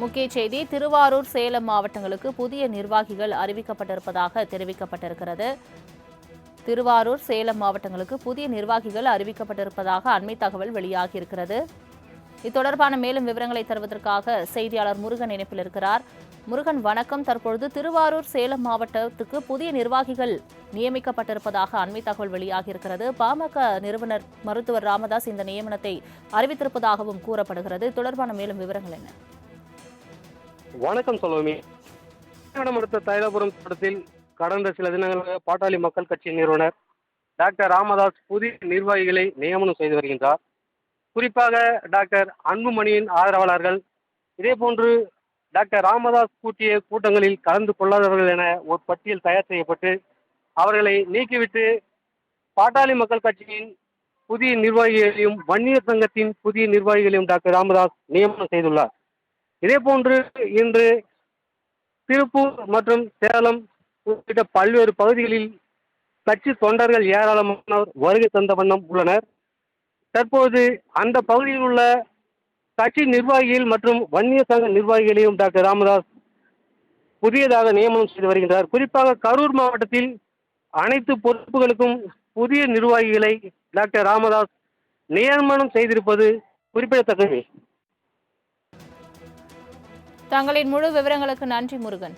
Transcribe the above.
முக்கிய செய்தி திருவாரூர் சேலம் மாவட்டங்களுக்கு புதிய நிர்வாகிகள் அறிவிக்கப்பட்டிருப்பதாக தெரிவிக்கப்பட்டிருக்கிறது. திருவாரூர் சேலம் மாவட்டங்களுக்கு புதிய நிர்வாகிகள் அறிவிக்கப்பட்டிருப்பதாக அண்மை தகவல் வெளியாகியிருக்கிறது. இத்தொடர்பான மேலும் விவரங்களை தருவதற்காக செய்தியாளர் முருகன் இணைப்பில் இருக்கிறார். முருகன் வணக்கம். தற்பொழுது திருவாரூர் சேலம் மாவட்டத்துக்கு புதிய நிர்வாகிகள் நியமிக்கப்பட்டிருப்பதாக அண்மை தகவல் வெளியாகியிருக்கிறது. பாமக நிறுவனர் மருத்துவர் ராமதாஸ் இந்த நியமனத்தை அறிவித்திருப்பதாகவும் கூறப்படுகிறது. தொடர்பான மேலும் விவரங்கள் என்ன? வணக்கம் சொல்லுவமி அடுத்த தைலபுரம் தோட்டத்தில் கடந்த சில தினங்களாக பாட்டாளி மக்கள் கட்சி நிறுவனர் டாக்டர் ராமதாஸ் புதிய நிர்வாகிகளை நியமனம் செய்து வருகின்றார். குறிப்பாக டாக்டர் அன்புமணியின் ஆதரவாளர்கள் இதேபோன்று டாக்டர் ராமதாஸ் கூட்டிய கூட்டங்களில் கலந்து கொள்ளாதவர்கள் என ஒரு பட்டியல் தயார் செய்யப்பட்டு அவர்களை நீக்கிவிட்டு பாட்டாளி மக்கள் கட்சியின் புதிய நிர்வாகிகளையும் வன்னியர் சங்கத்தின் புதிய நிர்வாகிகளையும் டாக்டர் ராமதாஸ் நியமனம் செய்துள்ளார். இதேபோன்று இன்று திருப்பூர் மற்றும் சேலம் உள்ளிட்ட பல்வேறு பகுதிகளில் கட்சி தொண்டர்கள் ஏராளமானோர் வருகை தந்த வண்ணம் உள்ளனர். தற்போது அந்த பகுதியில் உள்ள கட்சி நிர்வாகிகள் மற்றும் வன்னிய சங்க நிர்வாகிகளையும் டாக்டர் ராமதாஸ் புதியதாக நியமனம் செய்து வருகின்றார். குறிப்பாக கரூர் மாவட்டத்தில் அனைத்து பொறுப்புகளுக்கும் புதிய நிர்வாகிகளை டாக்டர் ராமதாஸ் நியமனம் செய்திருப்பது குறிப்பிடத்தக்கது. தங்களின் முழு விவரங்களுக்கு நன்றி முருகன்.